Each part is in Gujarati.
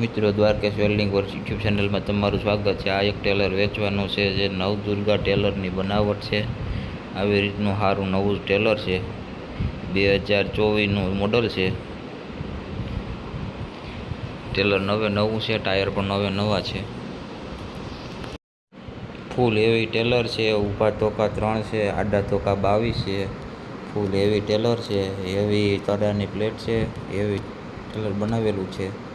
મિત્રો દ્વારકેશ વેલ્ડિંગ વર્ક યુટ્યુબ ચેનલમાં તમારું સ્વાગત છે. આ એક ટેલર વેચવાનું છે જે નવદુર્ગા ટેલરની બનાવટ છે. આવી રીતનું સારું નવું ટેલર છે. બે હજાર ચોવીસનું મોડલ છે. ટેલર નવે નવું છે, ટાયર પણ નવે નવા છે. ફૂલ એવી ટેલર છે, ઊભા ધોકા ત્રણ છે, આડા ધોકા બાવીસ છે. ફૂલ એવી ટેલર છે, એવી તડાની પ્લેટ છે, એવી ટેલર બનાવેલું છે.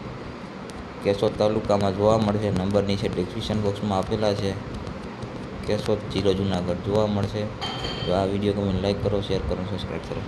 કેશોદ તાલુકામાં જોવા મળશે. નંબર નીચે ડિસ્ક્રિપ્શન બોક્સમાં આપેલા છે. કેશોદ જિલ્લો જુનાગઢ જોવા મળશે. તો આ વીડિયો ગમે લાઈક કરો શેર કરો સબસ્ક્રાઈબ કરો.